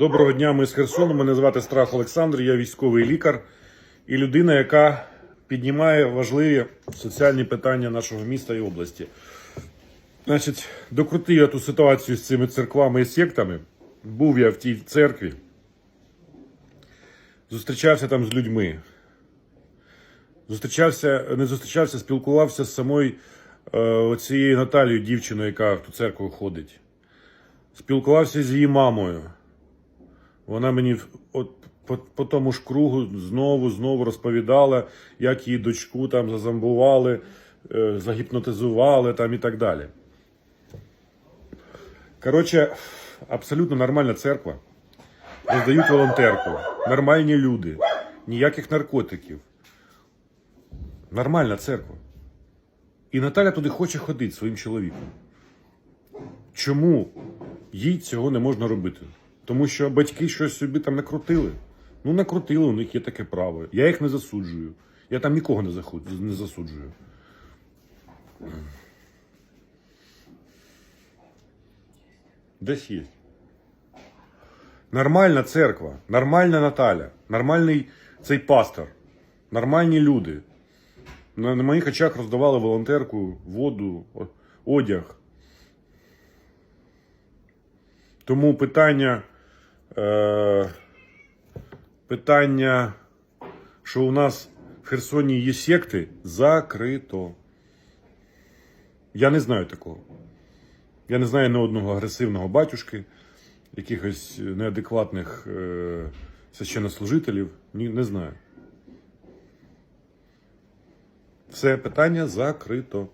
Доброго дня, ми з Херсону. Мене звати Страх Олександр, я військовий лікар і людина, яка піднімає важливі соціальні питання нашого міста і області. Значить, докрутив я ту ситуацію з цими церквами і сектами. Був я в тій церкві, зустрічався там з людьми. Зустрічався, не зустрічався, спілкувався з самою е, оцією Наталією, дівчиною, яка в ту церкву ходить. Спілкувався з її мамою. Вона мені от по, по тому ж кругу знову знову розповідала, як її дочку там зазамбували, е, загіпнотизували там і так далі. Коротше, абсолютно нормальна церква. Роздають волонтерку, нормальні люди, ніяких наркотиків. Нормальна церква. І Наталя туди хоче ходити своїм чоловіком. Чому їй цього не можна робити? Тому що батьки щось собі там накрутили. Ну, накрутили, у них є таке право. Я їх не засуджую. Я там нікого не, засуджую. Десь є. Нормальна церква, нормальна Наталя, нормальний цей пастор, нормальні люди. На моїх очах роздавали волонтерку, воду, одяг. Тому питання, е, питання, що у нас в Херсоні є секти, закрито. Я не знаю такого. Я не знаю ні одного агресивного батюшки, якихось неадекватних е, священнослужителів. Ні, не знаю. Все питання закрито.